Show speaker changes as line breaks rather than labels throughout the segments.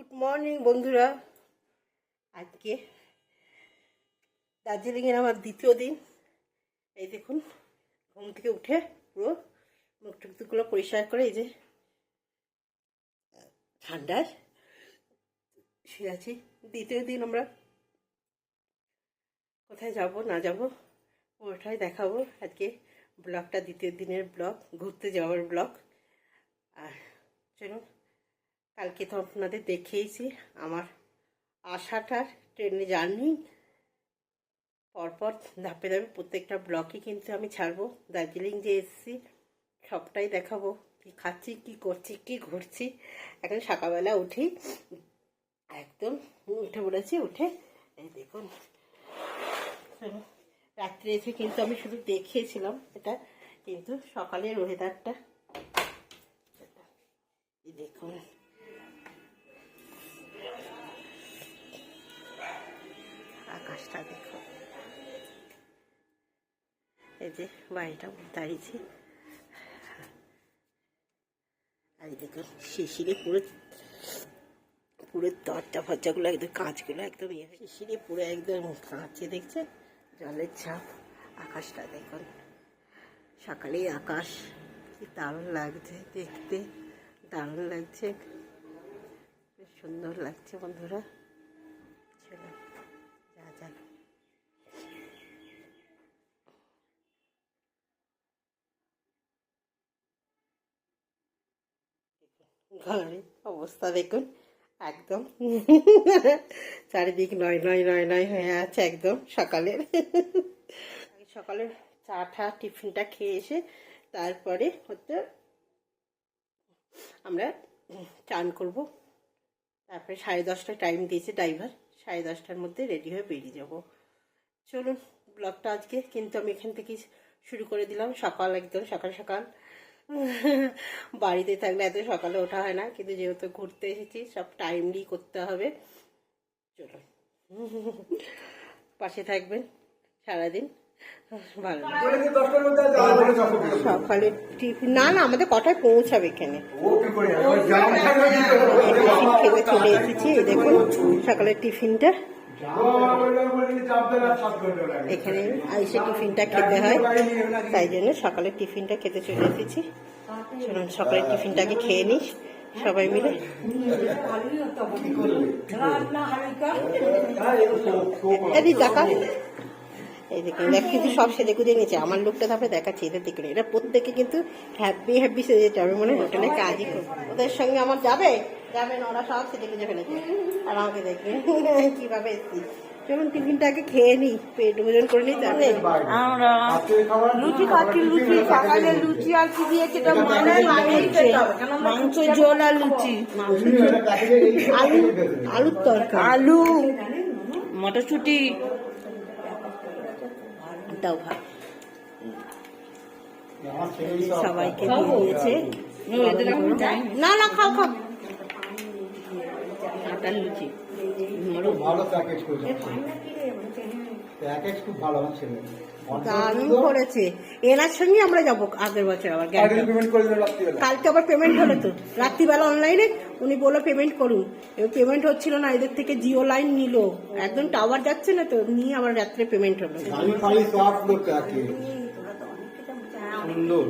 Good morning বন্ধুরা। আজকে দার্জিলিংয়ের আমার দ্বিতীয় দিন। এই দেখুন, ঘুম থেকে উঠে পুরো মুখ টুকটুকগুলো পরিষ্কার করে এই যে ঠান্ডার শুয়ে আছি। দ্বিতীয় দিন আমরা কোথায় যাব, না যাব ওটাই দেখাবো? আজকে ব্লগটা দ্বিতীয় দিনের ব্লগ, ঘুরতে যাওয়ার ব্লগ। আর চলুন কালকে তো আপনাদের দেখিয়েছি আমার আসাটার ট্রেনে জার্নি। পরপর ধাপে ধাপে প্রত্যেকটা ব্লকে কিন্তু আমি ছাড়বো। দার্জিলিং যে এসেছি, সবটাই দেখাবো। কী খাচ্ছি, কি করছি, কি ঘুরছি। এখন সকালবেলা উঠি। একদম উঠে পড়েছি উঠে এই দেখুন। রাত্রে এসে কিন্তু আমি শুধু দেখিয়েছিলাম এটা, কিন্তু সকালের ওয়েদারটা দেখুন। আকাশটা দেখো। এই যে বাড়িটা দাঁড়িয়েছি। আর দেখুন শিশিরে পুরো পুরো দরজা ফরজাগুলো একদম কাঁচগুলো একদম ইয়ে। শিশিরে পুরো একদম কাঁচে দেখছেন জলের ছাপ, আকাশটা দেখুন সকালে আকাশ কি দারুণ লাগছে দেখতে। দারুণ লাগছে। সুন্দর লাগছে বন্ধুরা। অবস্থা দেখুন, একদম। চারিদিক নয় নয় নয় নয় হয়ে আছে একদম সকালের। সকালের চা ঠা টিফিনটা খেয়ে এসে তারপরে হচ্ছে আমরা চান করব। তারপরে সাড়ে দশটায় টাইম দিয়েছে ড্রাইভার সাড়ে দশটার মধ্যে রেডি হয়ে বেরিয়ে যাব। চলুন ব্লগটা আজকে, কিন্তু আমি এখান থেকে শুরু করে দিলাম। সকাল একদম সকাল সকাল। বাড়িতে থাকলে এত সকালে ওঠা হয় না কিন্তু যেহেতু ঘুরতে এসেছি সব টাইমলি করতে হবে। চলো। পাশে থাকবেন সারাদিন। ভালো সকালে টিফিন না না আমাদের কটায় পৌঁছাবে এখানে? টিফিন খেতে চলে এসেছি দেখুন সকালের টিফিনটা। এখানে আইসে টিফিনটা খেতে হয়। তাই জন্য সকালের টিফিনটা খেতে চলে এসেছি। চলুন, সকালের টিফিনটাকে খেয়ে নিস সবাই মিলে। দেখা এই দেখুন দেখ, কিন্তু সব সেজে গুজে নিয়েছে। আমার লোকটা তারপরে দেখাচ্ছি, এদের দেখুন এটা প্রত্যেকে কিন্তু হ্যাপি হ্যাপি সেজে যাবে মানে হোটেলে কাজই করবে ওদের সঙ্গে আমার যাবে? যাবে না ওরা সব গুজে ফেলেছে। আর আমাকে দেখবে কীভাবে এসছি। চলুন খেয়ে নিই পেট ভোজন করে নিই তাহলে
আমরা লুচি খাচ্ছি লুচি সকালে লুচি আর কি দিয়েছে এটা মনে মাংস ঝোল আর লুচি।
আলু আলুর তরকারি।
আলু মটরশুটি।
দাও সবাইকে দিয়ে দিয়েছে। না না খাও খাও। আটার লুচি
খুব ভালো প্যাকেজ করেছে প্যাকেজ খুব ভালো আমার ছেলে
দারুণ করেছে। এনার সঙ্গে আমরা যাব আগের বছর আবার কালকে আবার পেমেন্ট হলো তো। রাত্রিবেলা অনলাইনে উনি বলল পেমেন্ট করুন। এবার পেমেন্ট হচ্ছিল না এদের থেকে জিও লাইন নিল। একদম টাওয়ার যাচ্ছে না তো নিয়ে আবার রাত্রে পেমেন্ট হলো।
সুন্দর।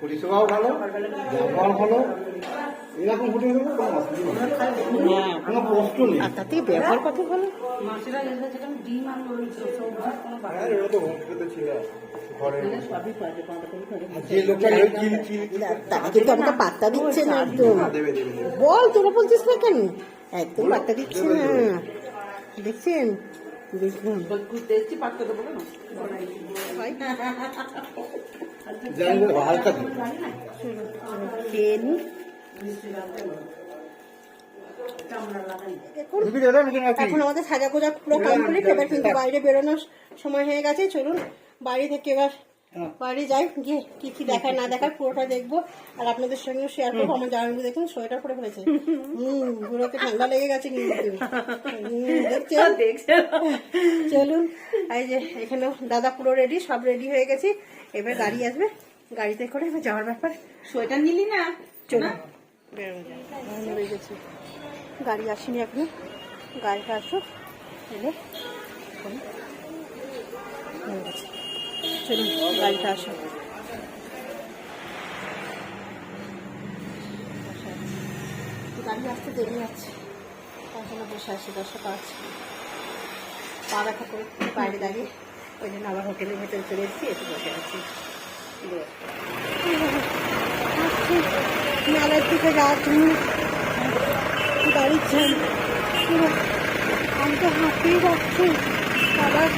পরিষেবাও ভালো ব্যবহার ভালো। এরকম হোটেল দেবো কোনো অসুবিধা নেই। কোনো কষ্ট নেই।
আর তাতে ব্যবহার কত ভালো?
তো হোটেলে ছিল ঘরে। যে লোকটা এই চিনি চিনি
তারা কিন্তু আমাকে পাত্তা দিচ্ছে না একদম। বল তোরা বলছিস না কেন? একদম পাত্তা দিচ্ছে না। দেখছেন? দেখুন ভাই,
জানি না, হালকা দিবে
খেয়ে এখন আমাদের সাজা গোজা পুরো কমপ্লিট এবার কিন্তু বাইরে বেরোনোর সময় হয়ে গেছে। চলুন বাড়ি থেকে এবার বাড়ি যাই গিয়ে কি কি দেখায় না দেখায় পুরোটা দেখব। আর আপনাদের সঙ্গে শেয়ার করব। আমার জামাইবু দেখুন সোয়েটার পরে ফেলেছে হম পুরোকে ঠান্ডা লেগে গেছে কিন্তু। চলুন এই যে এখানেও দাদা পুরো রেডি সব রেডি হয়ে গেছি। এবার গাড়ি আসবে গাড়িতে করে এবার যাওয়ার ব্যাপার।
সোয়েটার নিলি না?
চলুন। হয়ে গেছি। গাড়ি আসেনি এখনও। গাড়িটা আসুক, এলে তখন হয়ে চলুন, গাড়িটা আসুক। গাড়ি আসতে দেরি আছে। তার জন্য বসে আছি, দশটা আছে পা ব্যথা করে বাইরে দাঁড়িয়ে। ওই জন্য আবার হোটেলের ভেতরে চলে এসেছি, এসে বসে আছি। মেলার দিকে যাচ্ছি গাড়ি জ্যাম পুরো আমি তো হাঁপিয়ে যাচ্ছি। আবার